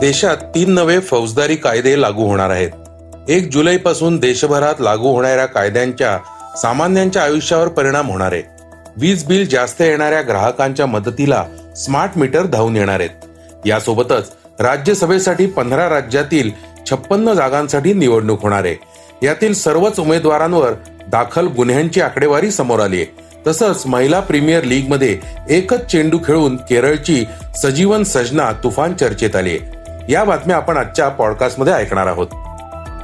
देशात तीन नवे फौजदारी कायदे लागू होणार आहेत. एक जुलै पासून देशभरात लागू होणाऱ्या कायद्यांच्या सामान्यांच्या आयुष्यावर परिणाम होणार आहे. वीज बिल जास्त येणाऱ्या ग्राहकांच्या मदतीला स्मार्ट मीटर धावून येणार आहेत. यासोबतच राज्यसभेसाठी पंधरा राज्यातील छप्पन्न जागांसाठी निवडणूक होणार आहे. यातील सर्वच उमेदवारांवर दाखल गुन्ह्यांची आकडेवारी समोर आली आहे. तसंच महिला प्रीमियर लीगमध्ये एकच चेंडू खेळून केरळची सजीवन सजना तुफान चर्चेत आली आहे. या बातम्या आपण आजच्या पॉडकास्टमध्ये ऐकणार आहोत.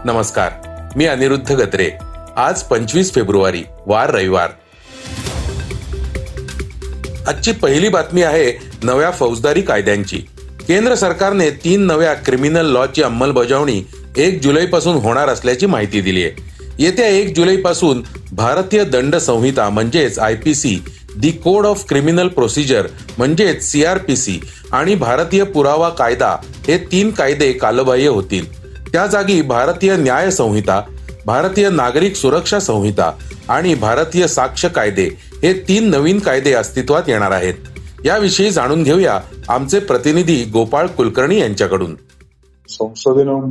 नमस्कार मी अनिरुद्ध गत्रे. आज पंचवीस फेब्रुवारी वार रविवार. आजची पहिली बातमी आहे नव्या फौजदारी कायद्यांची. केंद्र सरकारने तीन नव्या क्रिमिनल लॉची अंमलबजावणी एक जुलैपासून होणार असल्याची माहिती दिली आहे येत्या एक जुलैपासून भारतीय दंड संहिता म्हणजेच I P C the code of criminal procedure म्हणजेच सीआरपीसी आणि भारतीय पुरावा कायदा हे तीन कायदे कालबाह्य होतील. त्या जागी भारतीय न्याय संहिता भारतीय नागरिक सुरक्षा संहिता आणि भारतीय साक्ष कायदे हे तीन नवीन कायदे अस्तित्वात येणार आहेत. याविषयी जाणून घेऊया आमचे प्रतिनिधी गोपाळ कुलकर्णी यांच्याकडून. संसदेनं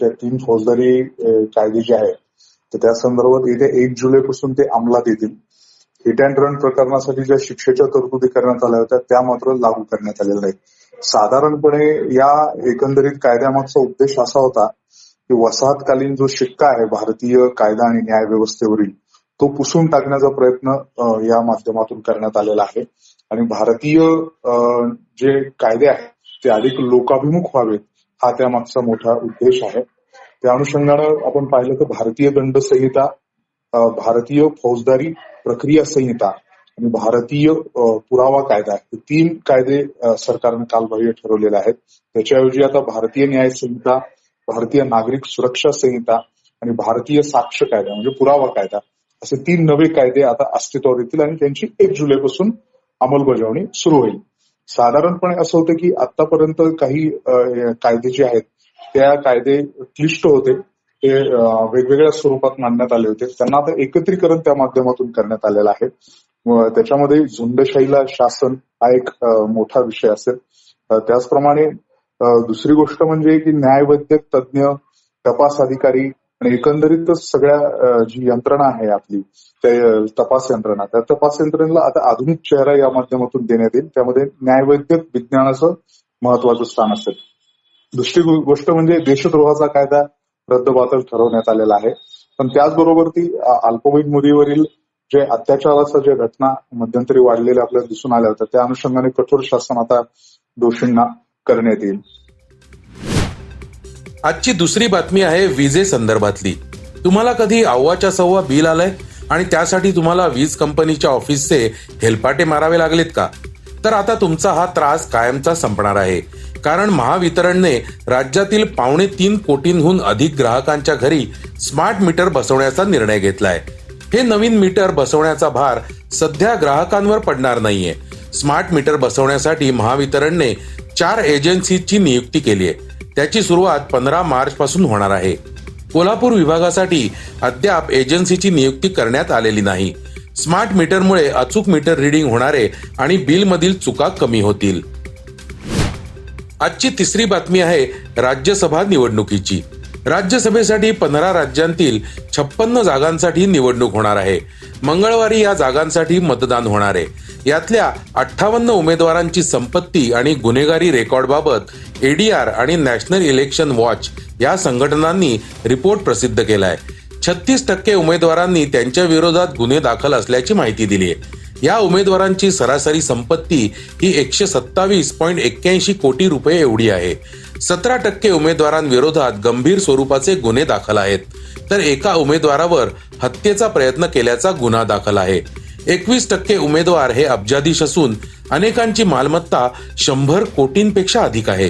त्या तीन फौजदारी कायदे जे आहेत तर त्या संदर्भात येत्या एक जुलैपासून ते अंमलात येतील. हिट अँड रन प्रकरणासाठी ज्या शिक्षेच्या तरतुदी करण्यात आल्या होत्या त्या मात्र लागू करण्यात आलेल्या नाहीत साधारणपणे या एकंदरीत कायद्यामागचा उद्देश असा होता की वसाहतकालीन जो शिक्का आहे भारतीय कायदा आणि न्याय व्यवस्थेवरील तो पुसून टाकण्याचा प्रयत्न या माध्यमातून करण्यात आलेला आहे. आणि भारतीय अ, जे कायदे आहेत ते अधिक लोकाभिमुख व्हावेत हा त्यामागचा मोठा उद्देश आहे. त्या अनुषंगानं आपण पाहिलं तर भारतीय दंड संहिता भारतीय फौजदारी प्रक्रिया संहिता आणि भारतीय पुरावा कायदा हे तीन कायदे सरकारने कालबाह्य ठरवलेले आहेत. त्याच्याऐवजी आता भारतीय न्याय संहिता भारतीय नागरिक सुरक्षा संहिता आणि भारतीय साक्ष कायदा म्हणजे पुरावा कायदा असे तीन नवे कायदे आता अस्तित्वावर येतील आणि त्यांची एक जुलैपासून अंमलबजावणी सुरू होईल. साधारणपणे असं होतं की आतापर्यंत काही कायदे जे आहेत त्या कायदे क्लिष्ट होते. ते वेगवेगळ्या स्वरूपात मांडण्यात आले होते. त्यांना आता एकत्रीकरण त्या माध्यमातून करण्यात आलेलं आहे. त्याच्यामध्ये झुंडशाहीला शासन हा एक मोठा विषय असेल. त्याचप्रमाणे दुसरी गोष्ट म्हणजे की न्यायवैद्यक तज्ज्ञ तपास अधिकारी आणि एकंदरीतच सगळ्या जी यंत्रणा आहे आपली त्या तपास यंत्रणा. त्या तपास यंत्रणेला आता आधुनिक चेहरा या माध्यमातून देण्यात येईल. त्यामध्ये न्यायवैद्यक विज्ञानाचं महत्वाचं स्थान असेल. दुसरी गोष्ट म्हणजे देशद्रोहाचा कायदा रद्दबातल ठरवण्यात आलेला आहे. पण त्याचबरोबर ती अल्पवयीन मुलीवरील जे अत्याचाराच्या ज्या घटना मध्यंतरी वाढलेल्या आपल्याला दिसून आल्या होत्या त्या अनुषंगाने कठोर शासन आता दोषींना करण्यात येईल. आजची दुसरी बातमी आहे विजे संदर्भातली. तुम्हाला कधी अव्वाच्या सव्वा बिल आलंय? आणि त्यासाठी तुम्हाला वीज कंपनीच्या ऑफिसचे हेलपाटे मारावे लागलेत का? तर आता तुमचा हा त्रास कायमचा संपणार आहे. कारण महावितरणने राज्यातील पावणे तीन कोटींहून अधिक ग्राहकांच्या घरी स्मार्ट मीटर बसवण्याचा निर्णय घेतलाय. हे नवीन मीटर बसवण्याचा भार सध्या ग्राहकांवर पडणार नाहीये. स्मार्ट मीटर बसवण्यासाठी महावितरणने चार एजन्सीची नियुक्ती केली आहे. त्याची सुरुवात पंधरा मार्च पासून होणार आहे. कोल्हापूर विभागासाठी अद्याप एजन्सीची नियुक्ती करण्यात आलेली नाही. स्मार्ट मीटरमुळे अचूक मीटर रिडिंग होणारे आणि बिलमधील चुका कमी होतील. आजची तिसरी बातमी आहे राज्यसभा निवडणुकीची. राज्यसभेसाठी पंधरा राज्यांतील छप्पन्न जागांसाठी निवडणूक होणार आहे. मंगळवारी या जागांसाठी मतदान होणार आहे. यातल्या अठ्ठावन्न उमेदवारांची संपत्ती आणि गुन्हेगारी रेकॉर्डबाबत एडीआर आणि नॅशनल इलेक्शन वॉच या संघटनांनी रिपोर्ट प्रसिद्ध केलाय. छत्तीस टक्के उमेदवारांनी त्यांच्या विरोधात गुन्हे दाखल असल्याची माहिती दिली आहे या उमेदवारांची सरासरी संपत्ती ही एकशे सत्तावीस पॉईंट एक्क्याऐंशी कोटी रुपये एवढी आहे. सतरा टक्के उमेदवारांविरोधात गंभीर स्वरूपाचे गुन्हे दाखल आहेत. तर एका उमेदवारावर हत्येचा प्रयत्न केल्याचा गुन्हा दाखल आहे. एकवीस टक्के उमेदवार हे अब्जाधीश असून अनेकांची मालमत्ता शंभर कोटींपेक्षा अधिक आहे.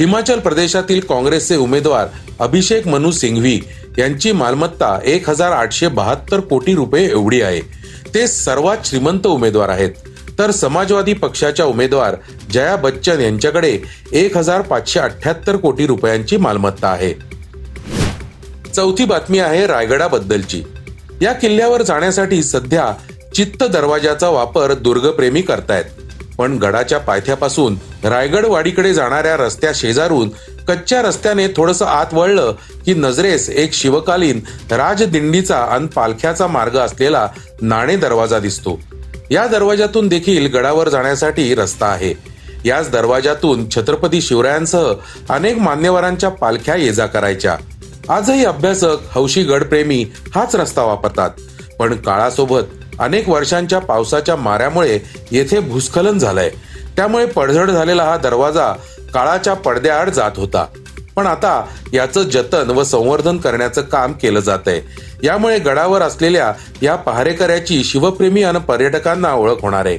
हिमाचल प्रदेशातील काँग्रेसचे उमेदवार अभिषेक मनु सिंघवी यांची मालमत्ता एक हजार आठशे बहात्तर कोटी रुपये एवढी आहे. ते सर्वात श्रीमंत उमेदवार आहेत. तर समाजवादी पक्षाच्या उमेदवार जया बच्चन यांच्याकडे एक हजार पाचशे अठ्याहत्तर कोटी रुपयांची मालमत्ता आहे. चौथी बातमी आहे रायगडाबद्दलची. या किल्ल्यावर जाण्यासाठी सध्या चित्त दरवाजाचा वापर दुर्गप्रेमी करतायत. पण गडाच्या पायथ्यापासून रायगड वाडीकडे जाणाऱ्या रस्त्या शेजारून कच्च्या रस्त्याने थोडस आत वळलं की नजरेस एक शिवकालीन राजदिंडीचा आणि पालख्याचा मार्ग असलेला नाणे दरवाजा दिसतो. या दरवाजातून देखील गडावर जाण्यासाठी रस्ता आहे. याच दरवाजातून छत्रपती शिवरायांसह अनेक मान्यवरांच्या पालख्या ये जा करायच्या. आजही अभ्यासक हौशी गडप्रेमी हाच रस्ता वापरतात. पण काळासोबत अनेक वर्षांच्या पावसाच्या माऱ्यामुळे येथे भूस्खलन झालंय. त्यामुळे पडझड झालेला हा दरवाजा काळाच्या पडद्याआड जात होता. पण आता याचं जतन व संवर्धन करण्याचं काम केलं जात आहे यामुळे गडावर असलेल्या या पहारेकऱ्याची शिवप्रेमी आणि पर्यटकांना ओळख होणार आहे.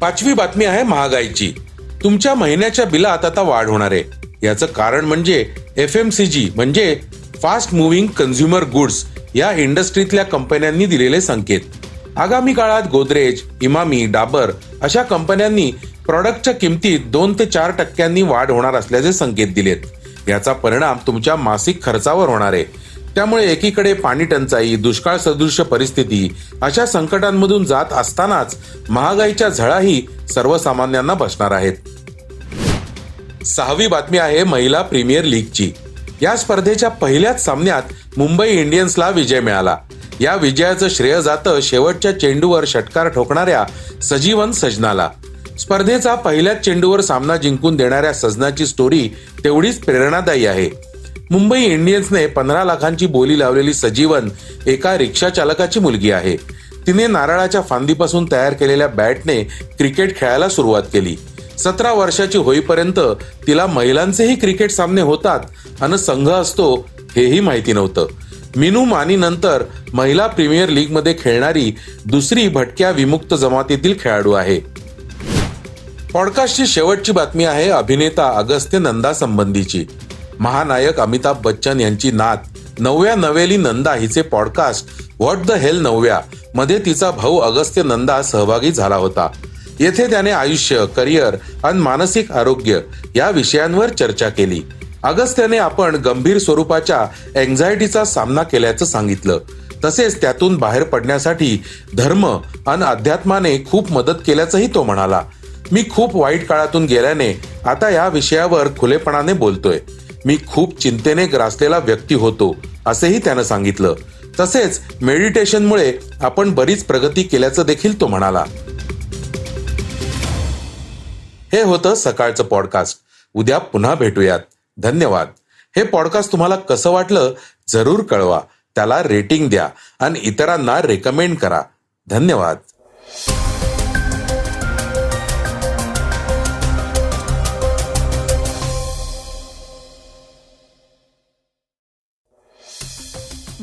पाचवी बातमी आहे महागाईची. तुमच्या महिन्याच्या बिलात आता वाढ होणार आहे. याचं कारण म्हणजे एफ एम सी जी म्हणजे फास्ट मुव्हिंग कन्झ्युमर गुड्स या इंडस्ट्रीतल्या कंपन्यांनी दिलेले संकेत. आगामी काळात गोदरेज इमामी डाबर अशा कंपन्यांनी प्रॉडक्टच्या किमतीत दोन ते चार टक्क्यांनी वाढ होणार असल्याचे संकेत दिलेत. याचा परिणाम तुमच्या मासिक खर्चावर होणार आहे. त्यामुळे एकीकडे पाणी टंचाई दुष्काळ सदृश परिस्थिती अशा संकटांमधून जात असतानाच महागाईच्या झळाही सर्वसामान्यांना बसणार आहेत. सहावी बातमी आहे महिला प्रीमियर लीगची. या स्पर्धेच्या पहिल्याच सामन्यात मुंबई इंडियन्सला विजय मिळाला. या विजयाचं श्रेय जातं शेवटच्या चेंडूवर षटकार ठोकणाऱ्या सजीवन सजनाला. स्पर्धेचा पहिल्याच चेंडूवर सामना जिंकून देणाऱ्या सजनाची स्टोरी तेवढीच प्रेरणादायी आहे. मुंबई इंडियन्सने पंधरा लाखांची बोली लावलेली सजीवन एका रिक्षा चालकाची मुलगी आहे. तिने नारळाच्या फांदीपासून तयार केलेल्या बॅटने क्रिकेट खेळायला सुरुवात केली. सतरा वर्षाची होईपर्यंत तिला महिलांचेही क्रिकेट सामने होतात आणि संघ असतो हेही माहिती नव्हतं. मिनू मानी नंतर महिला प्रीमियर लीगमध्ये खेळणारी दुसरी भटक्या विमुक्त जमातीतील खेळाडू आहे. पॉडकास्टची शेवटची बातमी आहे अभिनेता अगस्त्य नंदा संबंधीची. महानायक अमिताभ बच्चन यांची नात. नवव्या नवेली नंदा हिचे पॉडकास्ट व्हॉट द हेल नवव्या मध्ये तिचा भाऊ अगस्त्य नंदा सहभागी झाला होता. येथे त्याने आयुष्य करिअर आणि मानसिक आरोग्य या विषयांवर चर्चा केली. अगस्त्याने आपण गंभीर स्वरूपाच्या एन्झायटीचा सामना केल्याचं सांगितलं. तसेच त्यातून बाहेर पडण्यासाठी धर्म आणि अध्यात्माने खूप मदत केल्याचंही तो म्हणाला. मी खूप वाईट काळातून गेल्याने आता या विषयावर खुलेपणाने बोलतोय. मी खूप चिंतेने ग्रासलेला व्यक्ती होतो असेही त्यानं सांगितलं. तसेच मेडिटेशनमुळे आपण बरीच प्रगती केल्याचं देखील तो म्हणाला. हे होतं सकाळचं पॉडकास्ट उद्या पुन्हा भेटूयात. धन्यवाद. हे पॉडकास्ट तुम्हाला कसं वाटलं जरूर कळवा. त्याला रेटिंग द्या आणि इतरांना रेकमेंड करा. धन्यवाद.